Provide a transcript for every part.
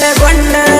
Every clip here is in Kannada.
ಕಟ್ಟಗೊಂಡ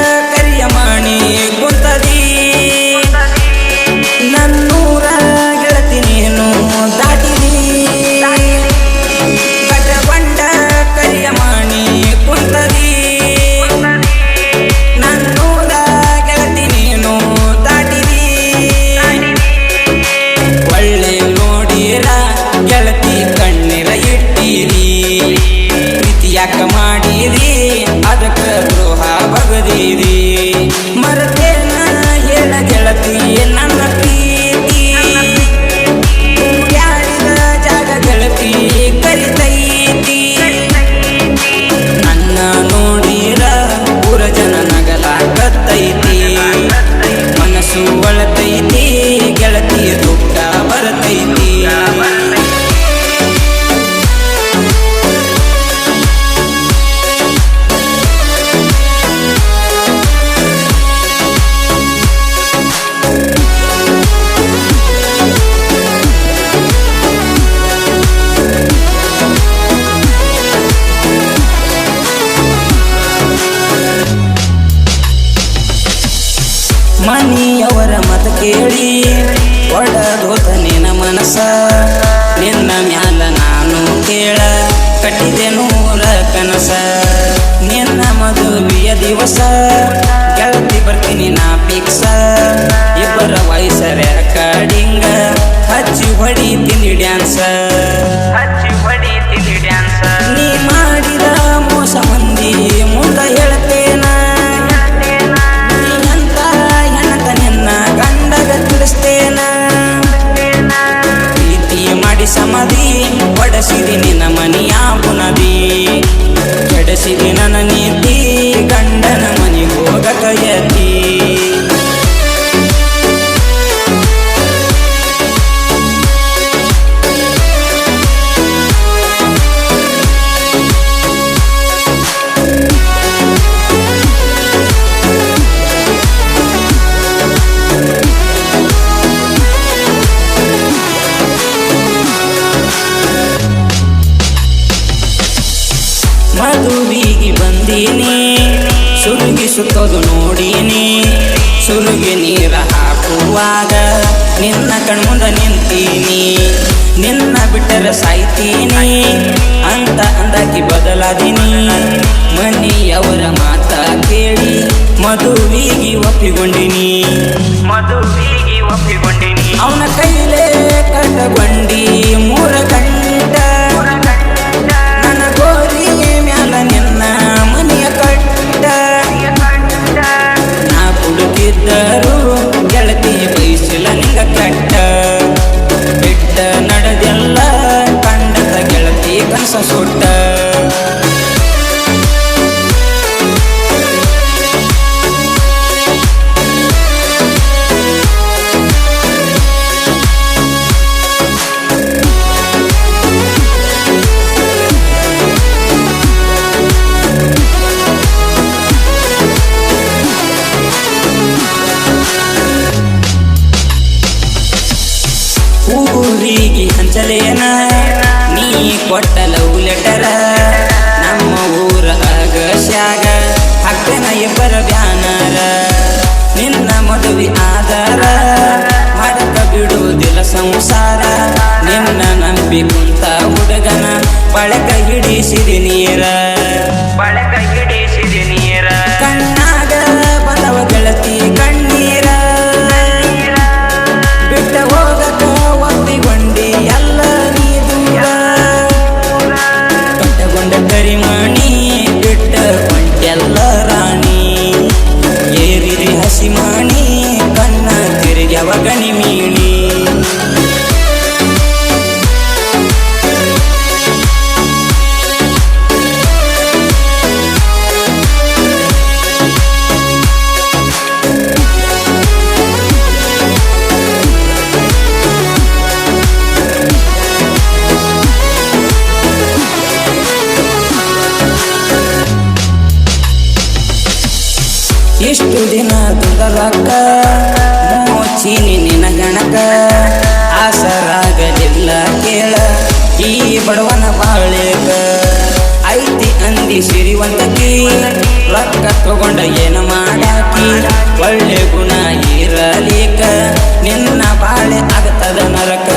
ಕೇಳಿ. ಒಡದೋತ ನಿನ ಮನಸ ನಿನ್ನ ಮ್ಯಾಲ ನಾನು ಕೇಳ. ಕಟ್ಟಿದೆ ನೂರ ಕನಸ ನಿನ್ನ ಮದುವೆಯ ದಿವಸ. ಮದುವಿಗೆ ಬಂದೀನಿ. ಸುರುಗಿ ಸುತ್ತೋದು ನೋಡೀನಿ. ಸುರುಗಿ ನೀರ ಹಾಕುವಾಗ ನಿನ್ನ ಕಣ್ಮುಂದ ನಿಂತೀನಿ. ನಿನ್ನ ಬಿಟ್ಟರೆ ಸಾಯ್ತೀನಿ. ಅಂತ ಅಂದಾಕಿ ಬದಲಾದೀನಿ. ಮನೆಯವರ ಮಾತ ಕೇಳಿ ಮಧುವಿಗೆ ಒಪ್ಪಿಕೊಂಡಿನಿ ಮಧುವಿಗೆ ಒಪ್ಪಿಕೊಂಡಿನಿ ಅವನ ಕೈಲೇ ಕಟ್ಟಗೊಂಡಿ ಮೂರ ಗಂಟ ಗೆಳತಿ ಕನಸ ನೀ ಕೊಟ್ಟ ಲವ್ ಲೆಟರ ನಮ್ಮ ಊರ ಅಗಶ್ಯಾಗ ಅಕ್ಕನ ಇಬ್ಬರ ಬ್ಯಾನರ. ನಿನ್ನ ಮದುವೆ ಆಧಾರ, ಮಾಡಕ ಬಿಡುವುದಿಲ್ಲ ಸಂಸಾರ. ನಿನ್ನ ನಂಬಿ ಕುಂತ ಹುಡುಗನ, ಬಳಕ ಹಿಡಿಸಿದಿ ನೀರ. ಬಳಕ ಹಿಡಿಸಿದಿ ದುಂದರಕ್ಕ ಮೋಚಿನಿ ನಿನ ಗಣಕ, ಆಸರಾಗಲಿಲ್ಲ ಕೇಳ, ಈ ಬಡವನ ಬಾಳೆಗ ಐತಿ ಅಂದಿ ಸಿರಿವಂತಕಿ ರೊಕ್ಕ ತಗೊಂಡ ಏನ ಮಾಡಾಕಿ, ಒಳ್ಳೆ ಗುಣ ಇರಲಿಕ, ನಿನ್ನ ಬಾಳೆ ಆಗತದ ನರಕ.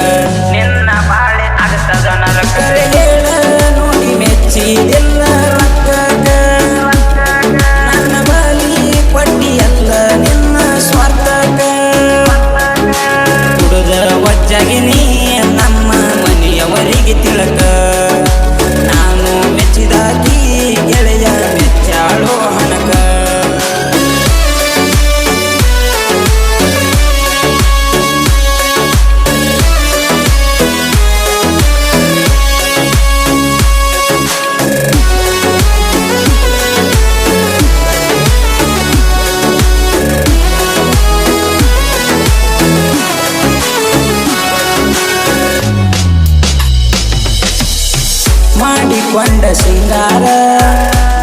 ಬಂಗಾರ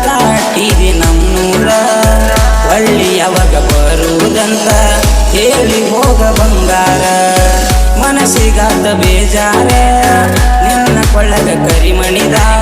ದಾಟಿದಿ ನಮ್ಮೂರ. ಒಳ್ಳಿ ಯಾವಾಗ ಬರುವುದಂತ ಹೇಳಿ ಹೋಗ ಬಂಗಾರ. ಮನಸ್ಸಿಗಾದ ಬೇಜಾರ ನಿನ್ನ ಕೊಳ್ಳದ ಕರಿಮಣಿದಾರ.